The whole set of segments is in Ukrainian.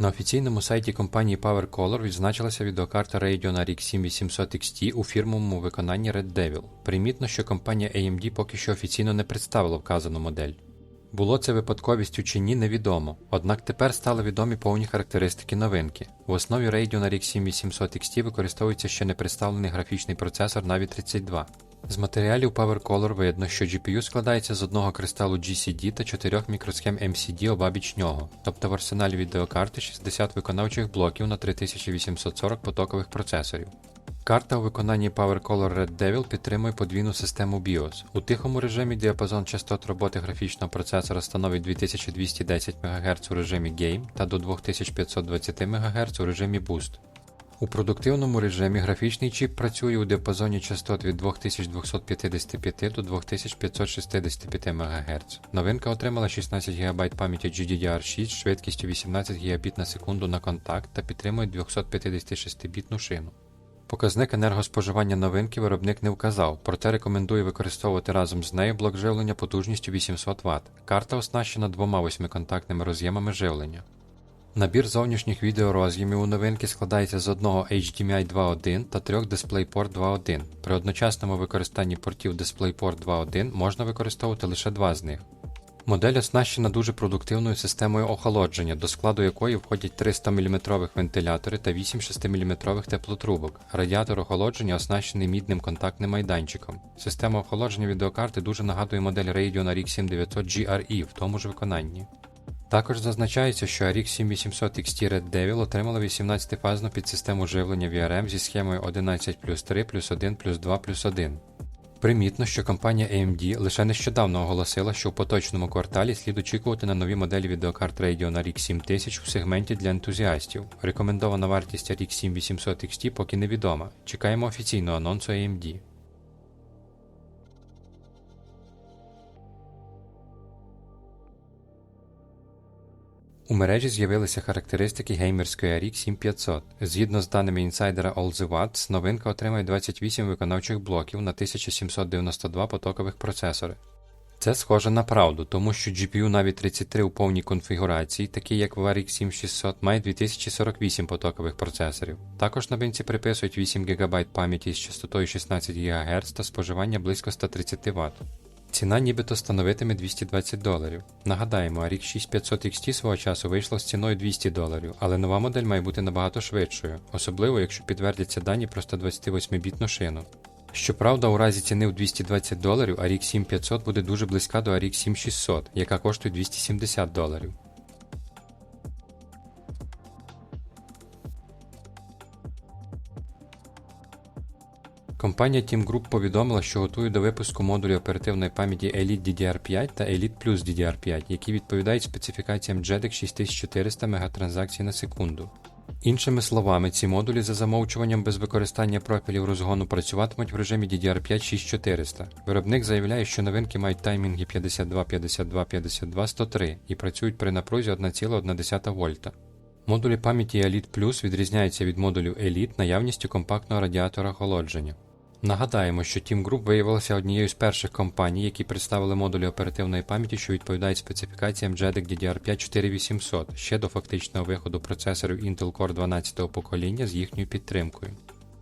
На офіційному сайті компанії PowerColor відзначилася відеокарта Radeon RX 7800 XT у фірмовому виконанні Red Devil. Примітно, що компанія AMD поки що офіційно не представила вказану модель. Було це випадковістю чи ні, невідомо. Однак тепер стали відомі повні характеристики новинки. В основі Radeon RX 7800 XT використовується ще не представлений графічний процесор Navi 32. З матеріалів PowerColor видно, що GPU складається з одного кристалу GCD та чотирьох мікросхем MCD обабіч нього, тобто в арсеналі відеокарти 60 виконавчих блоків на 3840 потокових процесорів. Карта у виконанні PowerColor Red Devil підтримує подвійну систему BIOS. У тихому режимі діапазон частот роботи графічного процесора становить 2210 МГц у режимі Game та до 2520 МГц у режимі Boost. У продуктивному режимі графічний чіп працює у діапазоні частот від 2255 до 2565 МГц. Новинка отримала 16 ГБ пам'яті GDDR6 з швидкістю 18 Гбіт на секунду на контакт та підтримує 256-бітну шину. Показник енергоспоживання новинки виробник не вказав, проте рекомендує використовувати разом з нею блок живлення потужністю 800 Вт. Карта оснащена двома восьмиконтактними роз'ємами живлення. Набір зовнішніх відеороз'ємів у новинки складається з одного HDMI 2.1 та трьох DisplayPort 2.1. При одночасному використанні портів DisplayPort 2.1 можна використовувати лише два з них. Модель оснащена дуже продуктивною системою охолодження, до складу якої входять 3 100-мм вентилятори та 8 6-мм теплотрубок. Радіатор охолодження оснащений мідним контактним майданчиком. Система охолодження відеокарти дуже нагадує модель Radeon RX 7900 GRE в тому ж виконанні. Також зазначається, що RX 7800 XT Red Devil отримала 18-фазну підсистему живлення VRM зі схемою 11 плюс 3 плюс 1 плюс 2 плюс 1. Примітно, що компанія AMD лише нещодавно оголосила, що в поточному кварталі слід очікувати на нові моделі відеокарт Radeon RX 7000 у сегменті для ентузіастів. Рекомендована вартість RX 7800 XT поки невідома. Чекаємо офіційного анонсу AMD. У мережі з'явилися характеристики геймерської RX 7500. Згідно з даними інсайдера AllTheWatts, новинка отримає 28 виконавчих блоків на 1792 потокових процесори. Це схоже на правду, тому що GPU Navi 33 у повній конфігурації, такі як в RX 7600, має 2048 потокових процесорів. Також новинці приписують 8 ГБ пам'яті з частотою 16 ГГц та споживання близько 130 Вт. Ціна нібито становитиме 220 доларів. Нагадаємо, RX 6500 XT свого часу вийшла з ціною 200 доларів, але нова модель має бути набагато швидшою, особливо якщо підтвердяться дані про 128-бітну шину. Щоправда, у разі ціни в 220 доларів RX 7500 буде дуже близька до RX 7600, яка коштує 270 доларів. Компанія Team Group повідомила, що готує до випуску модулів оперативної пам'яті Elite DDR5 та Elite Plus DDR5, які відповідають специфікаціям JEDEC 6400 мегатранзакцій на секунду. Іншими словами, ці модулі за замовчуванням без використання профілів розгону працюватимуть в режимі DDR5 6400. Виробник заявляє, що новинки мають таймінги 52, 52, 52, 103 і працюють при напрузі 1,1 вольта. Модулі пам'яті Elite Plus відрізняються від модулів Elite наявністю компактного радіатора охолодження. Нагадаємо, що Team Group виявилася однією з перших компаній, які представили модулі оперативної пам'яті, що відповідають специфікаціям JEDEC DDR5 4800 ще до фактичного виходу процесорів Intel Core 12 покоління з їхньою підтримкою.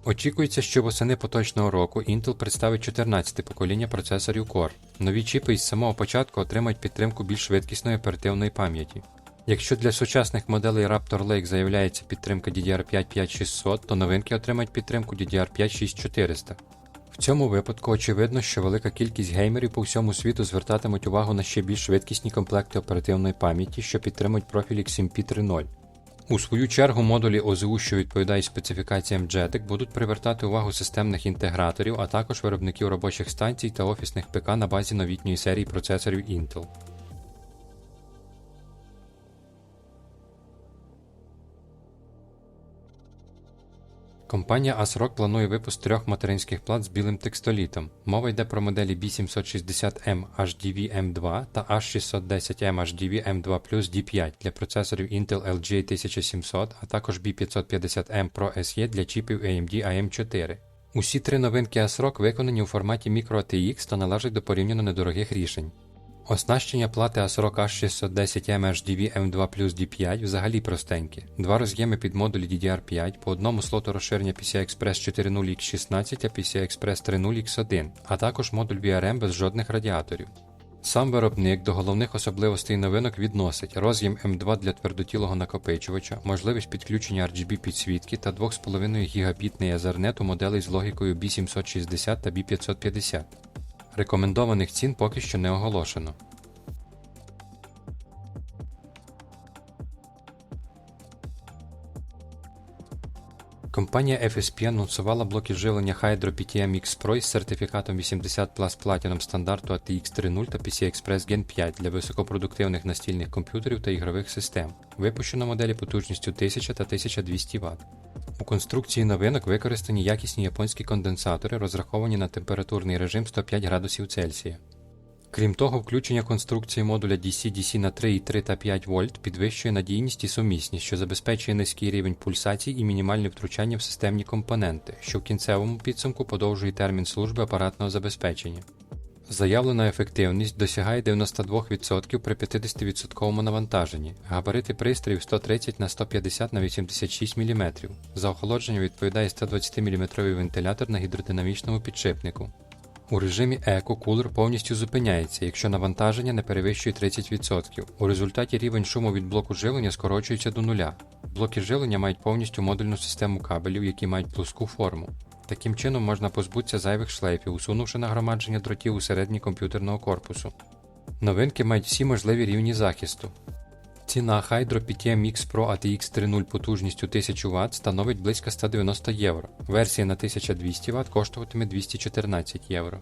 Очікується, що восени поточного року Intel представить 14 покоління процесорів Core. Нові чіпи із самого початку отримають підтримку більш швидкісної оперативної пам'яті. Якщо для сучасних моделей Raptor Lake заявляється підтримка DDR5 5600, то новинки отримають підтримку DDR5 6400. В цьому випадку очевидно, що велика кількість геймерів по всьому світу звертатимуть увагу на ще більш швидкісні комплекти оперативної пам'яті, що підтримують профіль XMP 3.0. У свою чергу модулі ОЗУ, що відповідають специфікаціям JEDEC, будуть привертати увагу системних інтеграторів, а також виробників робочих станцій та офісних ПК на базі новітньої серії процесорів Intel. Компанія ASRock планує випуск трьох материнських плат з білим текстолітом. Мова йде про моделі B760M HDV M2 та H610M HDV M2 Plus D5 для процесорів Intel LGA 1700, а також B550M Pro SE для чіпів AMD AM4. Усі три новинки ASRock виконані у форматі Micro ATX та належать до порівняно недорогих рішень. Оснащення плати A40H610M HDV M2 Plus D5 взагалі простеньке. Два роз'єми під модулі DDR5, по одному слоту розширення PCI Express 4.0 X16 та PCI Express 3.0 X1, а також модуль VRM без жодних радіаторів. Сам виробник до головних особливостей новинок відносить роз'єм М2 для твердотілого накопичувача, можливість підключення RGB підсвітки та 2,5 гігабітний Ethernet у моделей з логікою B760 та B550. Рекомендованих цін поки що не оголошено. Компанія FSP анонсувала блоки живлення Hydro PTM X Pro із сертифікатом 80 Plus Platinum стандарту ATX 3.0 та PCI Express Gen 5 для високопродуктивних настільних комп'ютерів та ігрових систем. Випущено моделі потужністю 1000 та 1200 Вт. У конструкції новинок використані якісні японські конденсатори, розраховані на температурний режим 105 градусів Цельсія. Крім того, включення конструкції модуля DC-DC на 3,3 та 5 вольт підвищує надійність і сумісність, що забезпечує низький рівень пульсацій і мінімальне втручання в системні компоненти, що в кінцевому підсумку подовжує термін служби апаратного забезпечення. Заявлена ефективність досягає 92% при 50% навантаженні, габарити пристроїв 130 на 150 на 86 мм. За охолодження відповідає 120 мм вентилятор на гідродинамічному підшипнику. У режимі Еко кулер повністю зупиняється, якщо навантаження не перевищує 30%. У результаті рівень шуму від блоку живлення скорочується до нуля. Блоки живлення мають повністю модульну систему кабелів, які мають плоску форму. Таким чином можна позбутися зайвих шлейфів, усунувши нагромадження дротів у середній комп'ютерного корпусу. Новинки мають всі можливі рівні захисту. Ціна Hydro PTM X Pro ATX 3.0 потужністю 1000 Вт становить близько 190 євро. Версія на 1200 Вт коштуватиме 214 євро.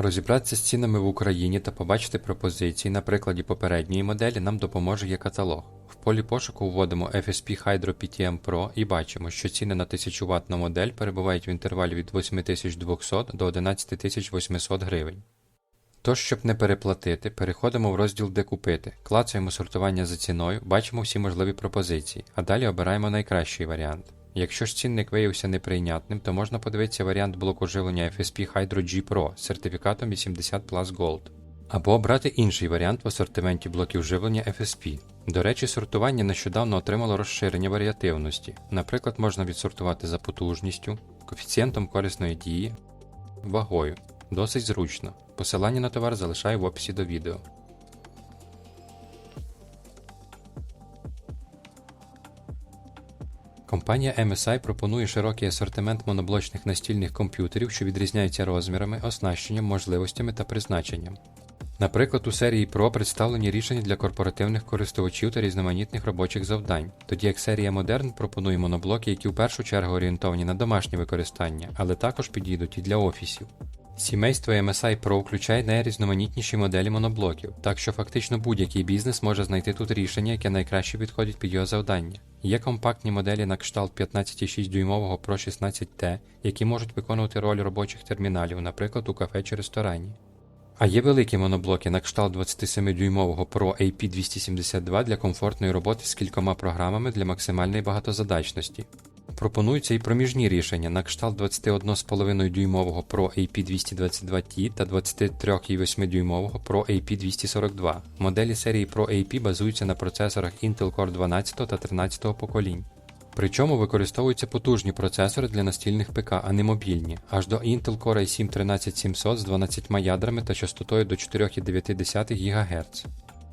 Розібратися з цінами в Україні та побачити пропозиції на прикладі попередньої моделі нам допоможе є каталог. В полі пошуку вводимо FSP Hydro PTM Pro і бачимо, що ціни на 1000 Вт модель перебувають в інтервалі від 8200 до 11800 гривень. Тож, щоб не переплатити, переходимо в розділ Де купити, клацаємо сортування за ціною, бачимо всі можливі пропозиції, а далі обираємо найкращий варіант. Якщо ж цінник виявився неприйнятним, то можна подивитися варіант блоку живлення FSP Hydro G Pro з сертифікатом 80 Plus Gold. Або обрати інший варіант в асортименті блоків живлення FSP. До речі, сортування нещодавно отримало розширення варіативності. Наприклад, можна відсортувати за потужністю, коефіцієнтом корисної дії, вагою. Досить зручно. Посилання на товар залишаю в описі до відео. Компанія MSI пропонує широкий асортимент моноблочних настільних комп'ютерів, що відрізняються розмірами, оснащенням, можливостями та призначенням. Наприклад, у серії Pro представлені рішення для корпоративних користувачів та різноманітних робочих завдань, тоді як серія Modern пропонує моноблоки, які в першу чергу орієнтовані на домашнє використання, але також підійдуть і для офісів. Сімейство MSI Pro включає найрізноманітніші моделі моноблоків, так що фактично будь-який бізнес може знайти тут рішення, яке найкраще підходить під його завдання. Є компактні моделі на кшталт 15,6 дюймового Pro 16T, які можуть виконувати роль робочих терміналів, наприклад, у кафе чи ресторані. А є великі моноблоки на кшталт 27-дюймового Pro AP272 для комфортної роботи з кількома програмами для максимальної багатозадачності. Пропонуються і проміжні рішення на кшталт 21,5 дюймового Pro AP222T та 23,8 дюймового Pro AP242. Моделі серії Pro AP базуються на процесорах Intel Core 12 та 13 поколінь. Причому використовуються потужні процесори для настільних ПК, а не мобільні, аж до Intel Core i7 13700 з 12 ядрами та частотою до 4,9 ГГц.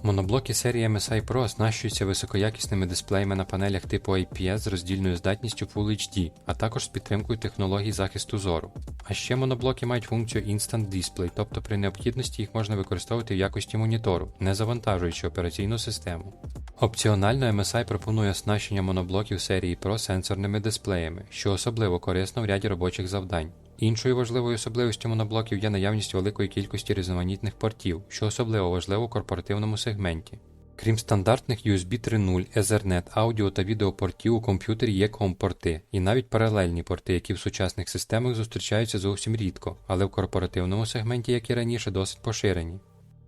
Моноблоки серії MSI Pro оснащуються високоякісними дисплеями на панелях типу IPS з роздільною здатністю Full HD, а також з підтримкою технологій захисту зору. А ще моноблоки мають функцію Instant Display, тобто при необхідності їх можна використовувати в якості монітору, не завантажуючи операційну систему. Опціонально MSI пропонує оснащення моноблоків серії Pro сенсорними дисплеями, що особливо корисно в ряді робочих завдань. Іншою важливою особливістю моноблоків є наявність великої кількості різноманітних портів, що особливо важливо у корпоративному сегменті. Крім стандартних USB 3.0, Ethernet, аудіо та відеопортів у комп'ютері є COM-порти і навіть паралельні порти, які в сучасних системах зустрічаються зовсім рідко, але в корпоративному сегменті, як і раніше, досить поширені.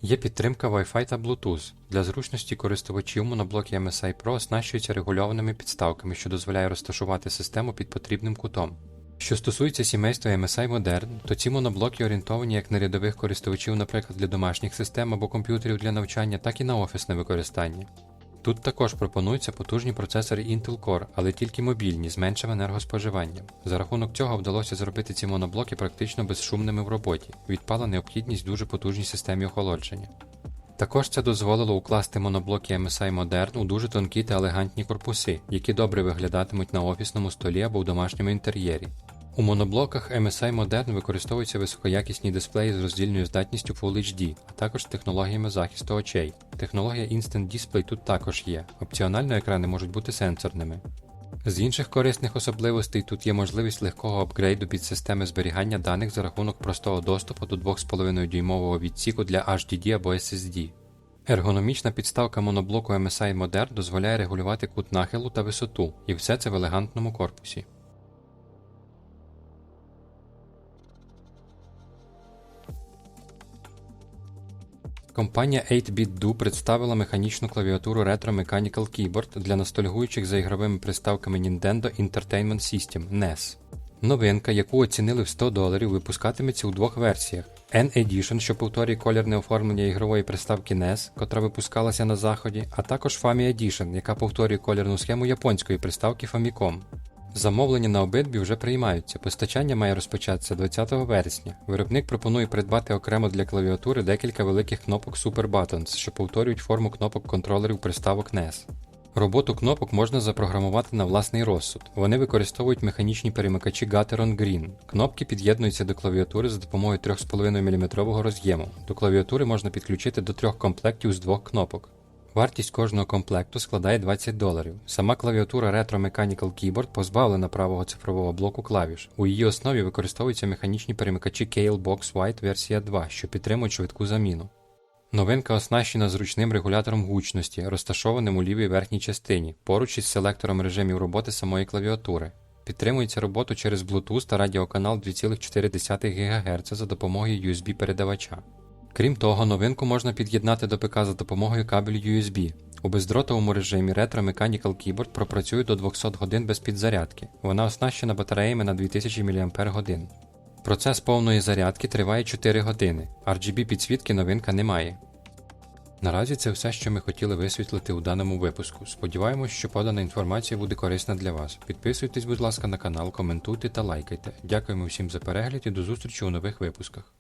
Є підтримка Wi-Fi та Bluetooth. Для зручності користувачів моноблоки MSI Pro оснащуються регульованими підставками, що дозволяє розташувати систему під потрібним кутом. Що стосується сімейства MSI Modern, то ці моноблоки орієнтовані як на рядових користувачів, наприклад, для домашніх систем або комп'ютерів для навчання, так і на офісне використання. Тут також пропонуються потужні процесори Intel Core, але тільки мобільні з меншим енергоспоживанням. За рахунок цього вдалося зробити ці моноблоки практично безшумними в роботі, відпала необхідність дуже потужній системі охолодження. Також це дозволило укласти моноблоки MSI Modern у дуже тонкі та елегантні корпуси, які добре виглядатимуть на офісному столі або в домашньому інтер'єрі. У моноблоках MSI Modern використовуються високоякісні дисплеї з роздільною здатністю Full HD, а також з технологіями захисту очей. Технологія Instant Display тут також є. Опціонально екрани можуть бути сенсорними. З інших корисних особливостей тут є можливість легкого апгрейду під системи зберігання даних за рахунок простого доступу до 2,5 дюймового відсіку для HDD або SSD. Ергономічна підставка моноблоку MSI Modern дозволяє регулювати кут нахилу та висоту, і все це в елегантному корпусі. Компанія 8-Bit Do представила механічну клавіатуру Retro Mechanical Keyboard для ностальгуючих за ігровими приставками Nintendo Entertainment System NES. Новинка, яку оцінили в 100 доларів, випускатиметься у двох версіях: N-Edition, що повторює колірне оформлення ігрової приставки NES, котра випускалася на заході, а також Family Edition, яка повторює колірну схему японської приставки Famicom. Замовлення на обидві вже приймаються. Постачання має розпочатися 20 вересня. Виробник пропонує придбати окремо для клавіатури декілька великих кнопок Super Buttons, що повторюють форму кнопок контролерів приставок NES. Роботу кнопок можна запрограмувати на власний розсуд. Вони використовують механічні перемикачі Gateron Green. Кнопки під'єднуються до клавіатури за допомогою 3,5 мм роз'єму. До клавіатури можна підключити до трьох комплектів з двох кнопок. Вартість кожного комплекту складає 20 доларів. Сама клавіатура Retro Mechanical Keyboard позбавлена правого цифрового блоку клавіш. У її основі використовуються механічні перемикачі Kale Box White версія 2, що підтримують швидку заміну. Новинка оснащена зручним регулятором гучності, розташованим у лівій верхній частині, поруч із селектором режимів роботи самої клавіатури. Підтримується роботу через Bluetooth та радіоканал 2,4 ГГц за допомогою USB-передавача. Крім того, новинку можна під'єднати до ПК за допомогою кабелю USB. У бездротовому режимі Retro Mechanical Keyboard пропрацює до 200 годин без підзарядки. Вона оснащена батареями на 2000 мАч. Процес повної зарядки триває 4 години. RGB підсвітки новинка не має. Наразі це все, що ми хотіли висвітлити у даному випуску. Сподіваємось, що подана інформація буде корисна для вас. Підписуйтесь, будь ласка, на канал, коментуйте та лайкайте. Дякуємо всім за перегляд і до зустрічі у нових випусках.